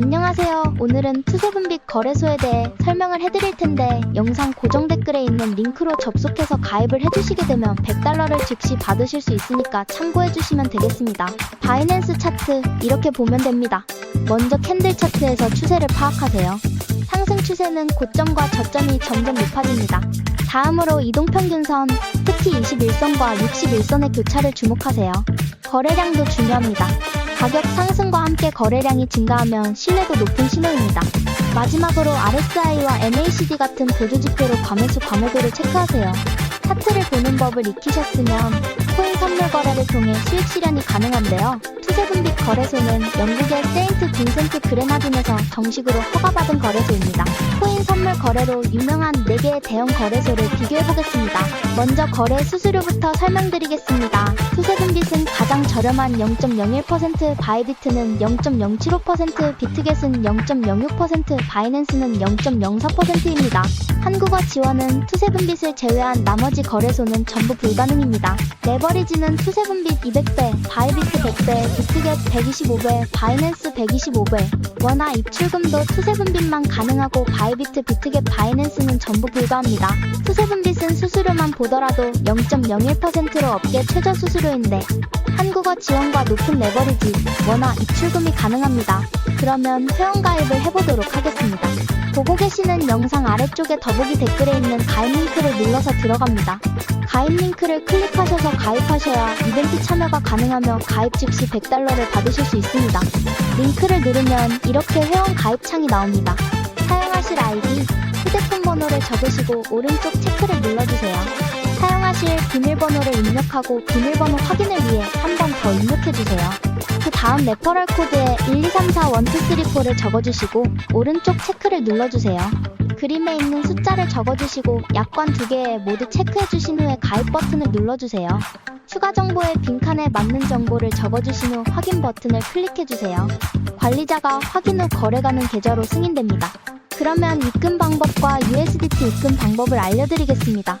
안녕하세요. 오늘은 투세분빛 거래소에 대해 설명을 해드릴 텐데 영상 고정 댓글에 있는 링크로 접속해서 가입을 해주시게 되면 100달러를 즉시 받으실 수 있으니까 참고해주시면 되겠습니다. 바이낸스 차트 이렇게 보면 됩니다. 먼저 캔들 차트에서 추세를 파악하세요. 상승 추세는 고점과 저점이 점점 높아집니다. 다음으로 이동평균선, 특히 21선과 61선의 교차를 주목하세요. 거래량도 중요합니다. 가격 상승과 함께 거래량이 증가하면 신뢰도 높은 신호입니다. 마지막으로 RSI와 MACD 같은 보조 지표로 과매수 과매도를 체크하세요. 차트를 보는 법을 익히셨으면 코인 선물 거래를 통해 수익 실현이 가능한데요. 투세분빛 거래소는 영국의 세인트 빈센트 그레나딘에서 정식으로 허가받은 거래소입니다. 코인 선물 거래로 유명한 4개의 대형 거래소를 비교해보겠습니다. 먼저 거래 수수료부터 설명드리겠습니다. 투세분빛은 가장 저렴한 0.01%, 바이비트는 0.075%, 비트겟은 0.06%, 바이낸스는 0.04%입니다. 한국어 지원은 투세분빛을 제외한 나머지 거래소는 전부 불가능입니다. 레버리지는 투세분빛 200배, 바이비트 100배, 비트겟 125배, 바이낸스 125배, 원화 입출금도 투세분빛만 가능하고 바이비트, 비트겟, 바이낸스는 전부 불가합니다. 투세분빛은 수수료만 보더라도 0.01%로 업계 최저 수수료인데 한국어 지원과 높은 레버리지, 원화 입출금이 가능합니다. 그러면 회원가입을 해보도록 하겠습니다. 보고 계시는 영상 아래쪽에 더보기 댓글에 있는 가입 링크를 눌러서 들어갑니다. 가입 링크를 클릭하셔서 가입하셔야 이벤트 참여가 가능하며 가입 즉시 100달러를 받으실 수 있습니다. 링크를 누르면 이렇게 회원 가입 창이 나옵니다. 사용하실 아이디, 휴대폰 번호를 적으시고 오른쪽 체크를 눌러주세요. 사용하실 비밀번호를 입력하고 비밀번호 확인을 위해 한 번 더 입력해주세요. 그 다음 레퍼럴 코드에 123412344를 적어주시고 오른쪽 체크를 눌러주세요. 그림에 있는 숫자를 적어주시고 약관 두 개에 모두 체크해주신 후에 가입 버튼을 눌러주세요. 추가 정보의 빈칸에 맞는 정보를 적어주신 후 확인 버튼을 클릭해주세요. 관리자가 확인 후 거래 가능 계좌로 승인됩니다. 그러면 입금 방법과 USDT 입금 방법을 알려드리겠습니다.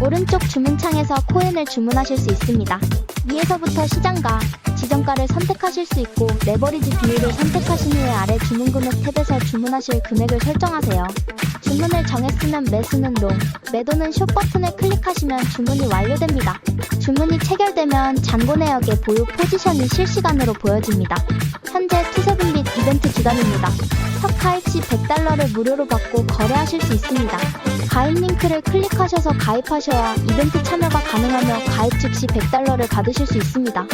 오른쪽 주문창에서 코인을 주문하실 수 있습니다. 위에서부터 시장가, 지정가를 선택하실 수 있고 레버리지 비율을 선택하신 후에 아래 주문 금액 탭에서 주문하실 금액을 설정하세요. 주문을 정했으면 매수는 롱, 매도는 숏 버튼을 클릭하시면 주문이 완료됩니다. 주문이 체결되면 잔고 내역의 보유 포지션이 실시간으로 보여집니다. 현재 투세분빛 이벤트 기간입니다. 시 100달러를 무료로 받고 거래하실 수 있습니다. 가입 링크를 클릭하셔서 가입하셔야 이벤트 참여가 가능하며 가입 즉시 100달러를 받으실 수 있습니다.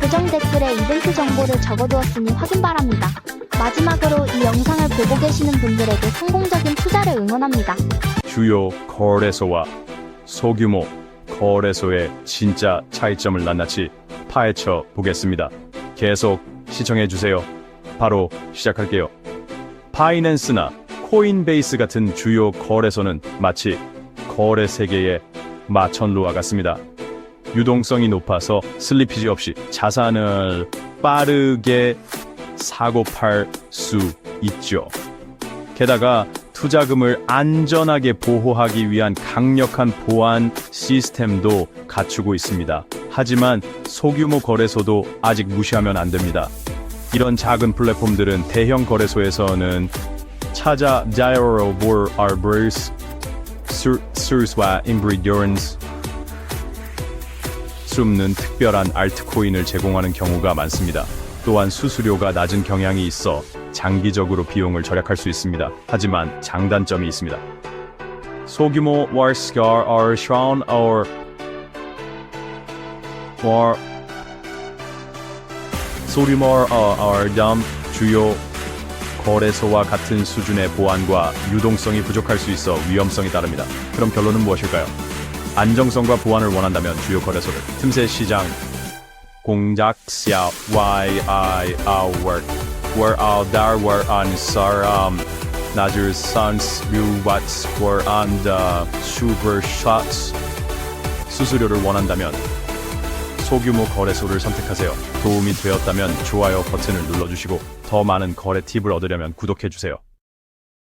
고정 댓글에 이벤트 정보를 적어두었으니 확인 바랍니다. 마지막으로 이 영상을 보고 계시는 분들에게 성공적인 투자를 응원합니다. 주요 거래소와 소규모 거래소의 진짜 차이점을 낱낱이 파헤쳐 보겠습니다. 계속 시청해 주세요. 바로 시작할게요. 바이낸스나 코인베이스 같은 주요 거래소는 마치 거래 세계의 마천루와 같습니다. 유동성이 높아서 슬리피지 없이 자산을 빠르게 사고 팔 수 있죠. 게다가 투자금을 안전하게 보호하기 위한 강력한 보안 시스템도 갖추고 있습니다. 하지만 소규모 거래소도 아직 무시하면 안 됩니다. 이런 작은 플랫폼들은 대형 거래소에서는 찾아 자유로 볼 알브르스 수스와 인브리더런스 숨는 특별한 알트코인을 제공하는 경우가 많습니다. 또한 수수료가 낮은 경향이 있어 장기적으로 비용을 절약할 수 있습니다. 하지만 장단점이 있습니다. 소규모 월스가 are shown or or 소규모 어, dumb 주요 거래소와 같은 수준의 보안과 유동성이 부족할 수 있어 위험성이 따릅니다. 그럼 결론은 무엇일까요? 안정성과 보안을 원한다면 주요 거래소를 틈새 시장 공작sia y i our were all there were on saram Najir Sans Watts were on the super shots 수수료를 원한다면 소규모 거래소를 선택하세요. 도움이 되었다면 좋아요 버튼을 눌러주시고 더 많은 거래 팁을 얻으려면 구독해주세요.